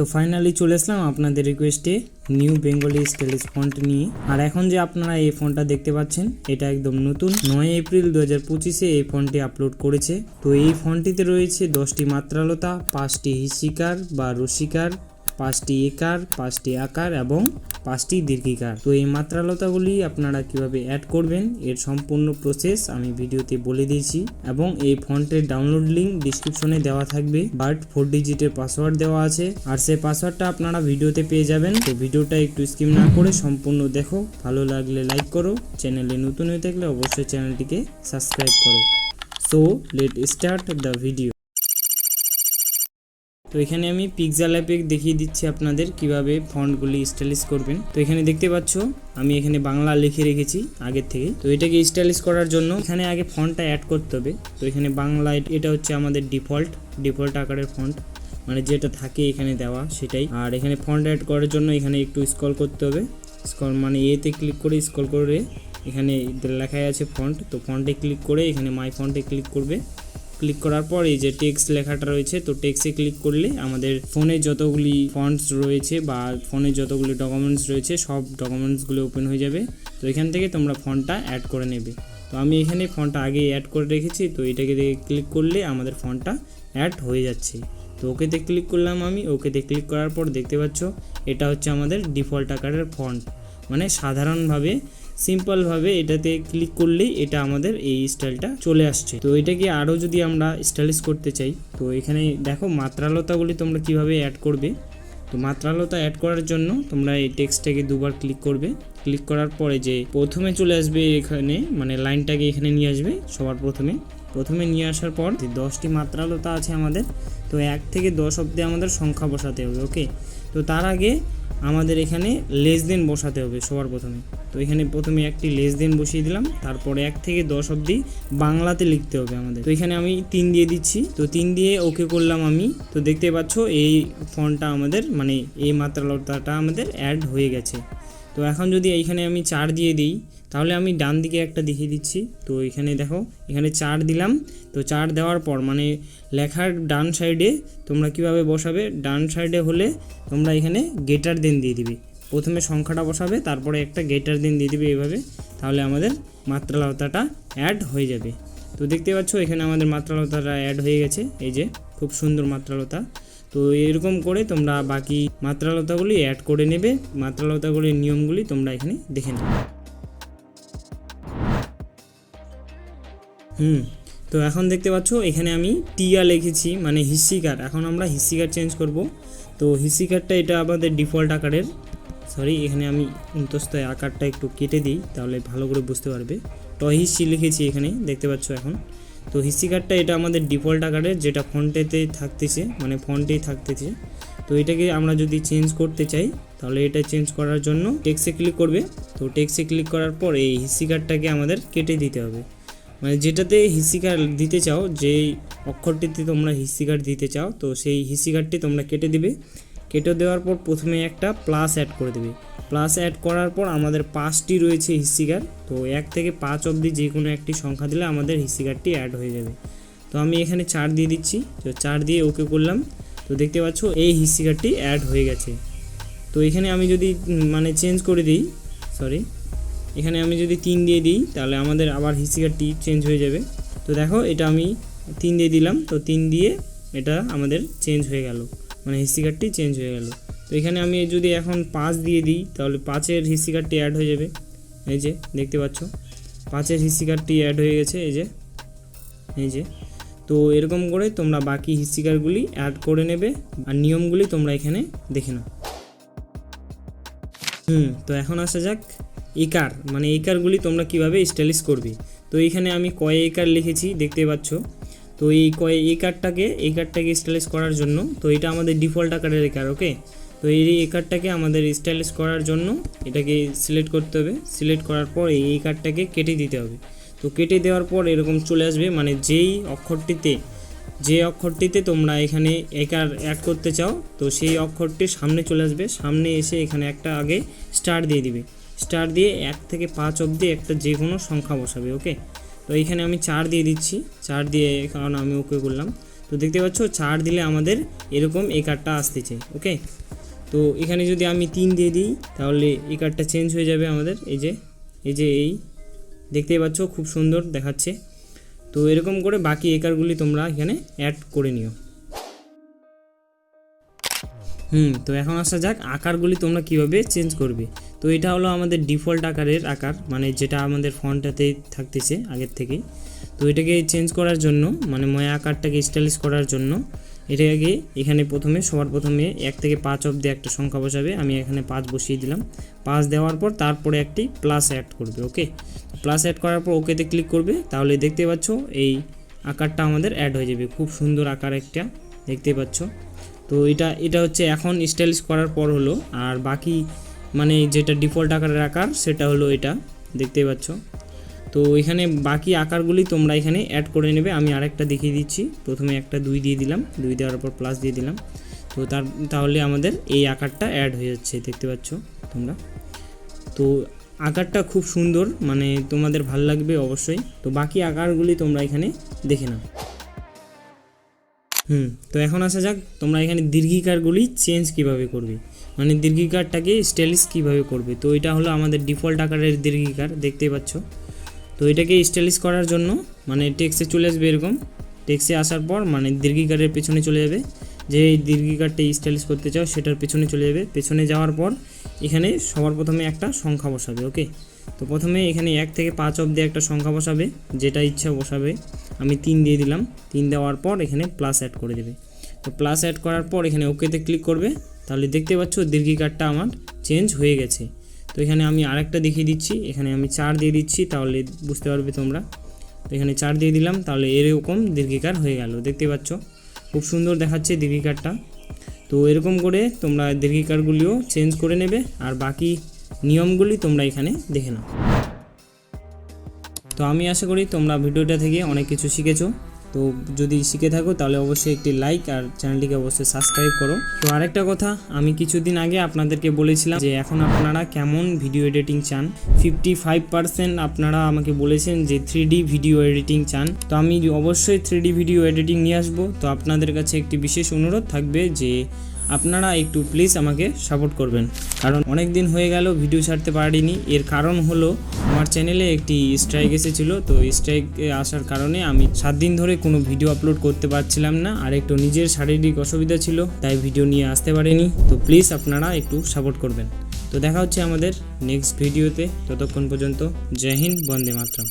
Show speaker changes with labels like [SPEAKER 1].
[SPEAKER 1] তো ফাইনালি চলে আসলাম আপনাদের রিকোয়েস্টে নিউ বেঙ্গলি স্টাইল ফন্ট নিয়ে। আর এখন যে আপনারা এই ফোনটা দেখতে পাচ্ছেন, এটা একদম নতুন। নয় এপ্রিল দু হাজার পঁচিশে এই ফোনটি আপলোড করেছে। তো এই ফোনটিতে রয়েছে দশটি মাত্রালতা, পাঁচটি হিসিকার বা রসিকার পাঁচটি একার, পাঁচটি আকার এবং পাঁচটি দীর্ঘিকার। তো এই মাত্রালতাগুলি আপনারা কীভাবে অ্যাড করবেন, এর সম্পূর্ণ প্রসেস আমি ভিডিওতে বলে দিয়েছি এবং এই ফন্টের ডাউনলোড লিঙ্ক ডিসক্রিপশনে দেওয়া থাকবে। বাট ফোর ডিজিটের পাসওয়ার্ড দেওয়া আছে। আর সেই পাসওয়ার্ডটা আপনারা ভিডিওতে পেয়ে যাবেন। তো ভিডিওটা একটু স্কিম না করে সম্পূর্ণ দেখো। ভালো লাগলে লাইক করো। চ্যানেলে নতুন হয়ে থাকলে অবশ্যই চ্যানেলটিকে সাবস্ক্রাইব করো। So let start the video তো এখানে আমি পিকজাল অ্যাপে দেখিয়ে দিচ্ছি আপনাদের কীভাবে ফন্টগুলি স্টাইলিশ করবেন। তো এখানে দেখতে পাচ্ছ, আমি এখানে বাংলা লিখে রেখেছি আগের থেকে। তো এটাকে স্টাইলিশ করার জন্য এখানে আগে ফন্টটা অ্যাড করতে হবে। তো এখানে বাংলা এটা হচ্ছে আমাদের ডিফল্ট ডিফল্ট আকারের ফন্ট। মানে যেটা থাকে এখানে দেওয়া, সেটাই। আর এখানে ফন্ট অ্যাড করার জন্য এখানে একটু স্ক্রল করতে হবে। স্ক্রল মানে এতে ক্লিক করে স্ক্রল করে এখানে লেখাই আছে ফন্ট তো ফন্টে ক্লিক করে এখানে মাই ফন্টে ক্লিক করবে। ক্লিক করার পর এই যে টেক্সট লেখাটা রয়েছে, তো টেক্সটে ক্লিক করলে আমাদের ফোনে যতগুলি ফন্টস রয়েছে বা ফোনে যতগুলি ডকুমেন্টস রয়েছে, সব ডকুমেন্টসগুলো ওপেন হয়ে যাবে। তো এখান থেকে তোমরা ফন্টটা অ্যাড করে নেবে। তো আমি এখানে ফন্টটা আগে অ্যাড করে রেখেছি, তো এটাকে ক্লিক করলে আমাদের ফন্টটা অ্যাড হয়ে যাচ্ছে। তো ওকেতে ক্লিক করলাম আমি, ওকেতে ক্লিক করার পর দেখতে পাচ্ছ, এটা হচ্ছে আমাদের ডিফল্ট আকারের ফন্ট মানে সাধারণভাবে সিম্পলভাবে এটাতে ক্লিক করলেই এটা আমাদের এই স্টাইলটা চলে আসছে। তো এটাকে আরও যদি আমরা স্টাইলিশ করতে চাই, তো এখানে দেখো মাত্রালতাগুলি তোমরা কীভাবে অ্যাড করবে। তো মাত্রালতা অ্যাড করার জন্য তোমরা এই টেক্সটটাকে দুবার ক্লিক করবে। ক্লিক করার পরে যে প্রথমে চলে আসবে এখানে মানে লাইনটাকে এখানে নিয়ে আসবে সবার প্রথমে। প্রথমে নিয়ে আসার পর যে দশটি মাত্রালতা আছে আমাদের, তো এক থেকে দশ অব্দি আমাদের সংখ্যা বসাতে হবে ওকে তো তার আগে আমাদের এখানে লেস দেন বসাতে হবে সবার প্রথমে। তো এখানে প্রথমে একটি লেস দেন বসিয়ে দিলাম, তারপরে এক থেকে দশ অব্দি বাংলাতে লিখতে হবে আমাদের। তো এখানে আমি তিন দিয়ে দিচ্ছি, তো তিন দিয়ে ওকে করলাম আমি। তো দেখতে পাচ্ছ এই ফোনটা আমাদের মানে এই মাত্রালতাটা আমাদের অ্যাড হয়ে গেছে। তো এখন যদি এইখানে আমি চার দিয়ে দিই তাহলে আমি ডান দিকে একটা দেখিয়ে দিচ্ছি। তো এখানে দেখো, এখানে চার দিলাম। তো চার দেওয়ার পর মানে লেখার ডান সাইডে তোমরা কীভাবে বসাবে? ডান সাইডে হলে তোমরা এখানে গেটার দেন দিয়ে দিবে। প্রথমে সংখ্যাটা বসাবে, তারপরে একটা গেটার দিন দিয়ে দিবে এইভাবে। তাহলে আমাদের মাত্রালতাটা অ্যাড হয়ে যাবে। তো দেখতে পাচ্ছ, এখানে আমাদের মাত্রালতাটা অ্যাড হয়ে গেছে। এই যে, খুব সুন্দর মাত্রালতা। তো এরকম করে তোমরা বাকি মাত্রালতাগুলি অ্যাড করে নেবে। মাত্রালতাগুলির নিয়মগুলি তোমরা এখানে দেখে নেবে। হুম, তো এখন দেখতে পাচ্ছ, এখানে আমি টিয়া লিখেছি মানে হিসিকার এখন আমরা হিসিকার চেঞ্জ করব। তো হিসিকারটা এটা আমাদের ডিফল্ট আকারের। সরি এখানে আমি অন্তস্তয় আকারটা একটু কেটে দিই, তাহলে ভালো করে বুঝতে পারবে। টহিসি লিখেছি এখানে, দেখতে পাচ্ছ এখন। তো হিসিকারটা এটা আমাদের ডিফল্ট আকারের, যেটা ফন্টেতে থাকতেছে মানে ফন্টেই থাকতেছে। তো এটাকে আমরা যদি চেঞ্জ করতে চাই, তাহলে এটা চেঞ্জ করার জন্য টেক্সে ক্লিক করবে। তো টেক্সে ক্লিক করার পর এই হিসিকারটাকে আমাদের কেটে দিতে হবে। মানে যেটাতে হিসিকার দিতে চাও, যেই অক্ষরটিতে তোমরা হিসিকার দিতে চাও, তো সেই হিসিকারটি তোমরা কেটে দিবে। কেটে দেওয়ার পর প্রথমে একটা প্লাস অ্যাড করে দেবে। প্লাস অ্যাড করার পর আমাদের পাঁচটি রয়েছে হিসিকার তো এক থেকে পাঁচ অবধি যে কোনো একটি সংখ্যা দিলে আমাদের হিসিকারটি অ্যাড হয়ে যাবে। তো আমি এখানে চার দিয়ে দিচ্ছি, তো চার দিয়ে ওকে করলাম। তো দেখতে পাচ্ছ, এই হিসিকারটি অ্যাড হয়ে গেছে। তো এখানে আমি যদি মানে চেঞ্জ করে দিই সরি এখানে আমি যদি তিন দিয়ে দিই, তাহলে আমাদের আবার হিসিকারটি চেঞ্জ হয়ে যাবে। তো দেখো, এটা আমি তিন দিয়ে দিলাম। তো তিন দিয়ে এটা আমাদের চেঞ্জ হয়ে গেল। মানে হিসিকারটি চেঞ্জ হয়ে গেল। তো এখানে আমি যদি এখন পাঁচ দিয়ে দিই, তাহলে পাঁচের হিসিকারটি অ্যাড হয়ে যাবে। এই যে, দেখতে পাচ্ছ? পাঁচের হিসিকারটি অ্যাড হয়ে গেছে, এই যে এই যে। তো এরকম করে তোমরা বাকি হিসিকারগুলি অ্যাড করে নেবে, আর নিয়মগুলি তোমরা এখানে দেখে নাও। হুম, তো এখন আসা যাক। একার মানে একারগুলি তোমরা কীভাবে স্টাইলিশ করবে। তো এইখানে আমি কয় একার লিখেছি, দেখতে পাচ্ছ। তো এই কয় একারটাকে একারটাকে স্টাইলিশ করার জন্য, তো এটা আমাদের ডিফল্ট আকারের একার ওকে? তো এই একারটাকে আমাদের স্টাইলিশ করার জন্য এটাকে সিলেক্ট করতে হবে। সিলেক্ট করার পর এই একারটাকে কেটে দিতে হবে। তো কেটে দেওয়ার পর এরকম চলে আসবে মানে যেই অক্ষরটিতে, যে অক্ষরটিতে তোমরা এখানে একার অ্যাড করতে চাও, তো সেই অক্ষরটি সামনে চলে আসবে। সামনে এসে এখানে একটা আগে স্টার দিয়ে দিবে। স্টার দিয়ে এক থেকে পাঁচ অবধি একটা যে কোনো সংখ্যা বসাবে ওকে তো এইখানে আমি চার দিয়ে দিচ্ছি, চার দিয়ে কারণ আমি ওকে করলাম তো দেখতে পাচ্ছ, চার দিলে আমাদের এরকম এই কার্ডটা আসতেছে ওকে তো এখানে যদি আমি তিন দিয়ে দিই, তাহলে এই কার্ডটা চেঞ্জ হয়ে যাবে আমাদের, এই যে এই যে এই। দেখতেই পাচ্ছ, খুব সুন্দর দেখাচ্ছে। তো এরকম করে বাকি একারগুলি তোমরা এখানে অ্যাড করে নিও। হুম, তো এখন আসা যাক, আকারগুলি তোমরা কীভাবে চেঞ্জ করবে। তো এটা হলো আমাদের ডিফল্ট আকারের আকার মানে যেটা আমাদের ফোনটাতে থাকতেছে আগের থেকেই। তো এটাকে চেঞ্জ করার জন্য মানে ময়া আকারটাকে স্টাইলিশ করার জন্য, এটাকে এখানে প্রথমে, সবার প্রথমে এক থেকে পাঁচ অব্দি একটা সংখ্যা বসাবে। আমি এখানে পাঁচ বসিয়ে দিলাম। পাঁচ দেওয়ার পর তারপরে একটি প্লাস অ্যাড করবে ওকে প্লাস অ্যাড করার পর ওকেতে ক্লিক করবে, তাহলে দেখতে পাচ্ছ এই আকারটা আমাদের অ্যাড হয়ে যাবে। খুব সুন্দর আকার একটা, দেখতে পাচ্ছ? তো এটা এটা হচ্ছে এখন স্টাইলিশ করার পর হলো, আর বাকি মানে যেটা ডিফল্ট আকারের আকার, সেটা হলো এটা। দেখতেই পাচ্ছ। তো এখানে বাকি আকারগুলি তোমরা এখানে অ্যাড করে নেবে। আমি আরেকটা দেখিয়ে দিচ্ছি। প্রথমে একটা দুই দিয়ে দিলাম। দুই দেওয়ার পর প্লাস দিয়ে দিলাম। তো তার, তাহলে আমাদের এই আকারটা অ্যাড হয়ে যাচ্ছে। দেখতে পাচ্ছ তোমরা? তো আকারটা খুব সুন্দর। মানে তোমাদের ভালো লাগবে অবশ্যই। তো বাকি আকারগুলি তোমরা এখানে দেখে নাও। হুম, তো এখন আসা যাক, তোমরা এখানে দীর্ঘিকারগুলি চেঞ্জ কীভাবে করবে। মানে দীর্ঘিকারটাকে স্টাইলিশ কীভাবে করবে। তো এটা হলো আমাদের ডিফল্ট আকারের দীর্ঘিকার দেখতেই পাচ্ছ। তো এটাকে স্টাইলিশ করার জন্য মানে টেক্সে চলে আসবে এরকম। টেক্সে আসার পর মানে দীর্ঘিকারের পেছনে চলে যাবে। যে এই দীর্ঘিকারটা স্টাইলিশ করতে চাও, সেটার পেছনে চলে যাবে। পেছনে যাওয়ার পর, এখানে সবার প্রথমে একটা সংখ্যা বসাবে ওকে তো প্রথমে এখানে এক থেকে পাঁচ অব্দি একটা সংখ্যা বসাবে, যেটা ইচ্ছা বসাবে। আমি তিন দিয়ে দিলাম। তিন দেওয়ার পর এখানে প্লাস অ্যাড করে দেবে। তো প্লাস অ্যাড করার পর এখানে ওকেতে ক্লিক করবে। তাহলে দেখতে পাচ্ছ দীর্ঘিকারটা আমার চেঞ্জ হয়ে গেছে। তো এখানে আমি আরেকটা দেখিয়ে দিচ্ছি। এখানে আমি চার দিয়ে দিচ্ছি, তাহলে বুঝতে পারবে তোমরা। তো এখানে চার দিয়ে দিলাম, তাহলে এরকম দীর্ঘিকার হয়ে গেল। দেখতে পাচ্ছ? খুব সুন্দর দেখাচ্ছে দীর্ঘিকারটা। তো এরকম করে তোমরা দীর্ঘিকারগুলিও চেঞ্জ করে নেবে। আর বাকি নিয়মগুলি তোমরা এখানে দেখে নাও। তো আমি আশা করি তোমরা ভিডিওটা থেকে অনেক কিছু শিখেছো। তো যদি শিখে থাকো, তাহলে অবশ্যই একটি লাইক আর চ্যানেলটিকে অবশ্যই সাবস্ক্রাইব করো। তো আরেকটা কথা, আমি কিছুদিন আগে আপনাদেরকে বলেছিলাম যে এখন আপনারা কেমন ভিডিও এডিটিং চান? ফিফটি ফাইভ পার্সেন্ট আপনারা আমাকে বলেছেন যে থ্রি ভিডিও এডিটিং চান। তো আমি অবশ্যই থ্রি ভিডিও এডিটিং নিয়ে আসব। তো আপনাদের কাছে একটি বিশেষ অনুরোধ থাকবে যে আপনারা একটু প্লিজ আমাকে সাপোর্ট করবেন। কারণ অনেক দিন হয়ে গেল ভিডিও ছাড়তে পারিনি। এর কারণ হলো, আমার চ্যানেলে একটি স্ট্রাইক এসেছিল। তো স্ট্রাইক আসার কারণে আমি সাত দিন ধরে কোনো ভিডিও আপলোড করতে পারছিলাম না। আর একটু নিজের শারীরিক অসুবিধা ছিল, তাই ভিডিও নিয়ে আসতে পারিনি। তো প্লিজ আপনারা একটু সাপোর্ট করবেন। তো দেখা হচ্ছে আমাদের নেক্সট ভিডিওতে ততক্ষণ পর্যন্ত জয় হিন্দ, বন্দে মাতরম।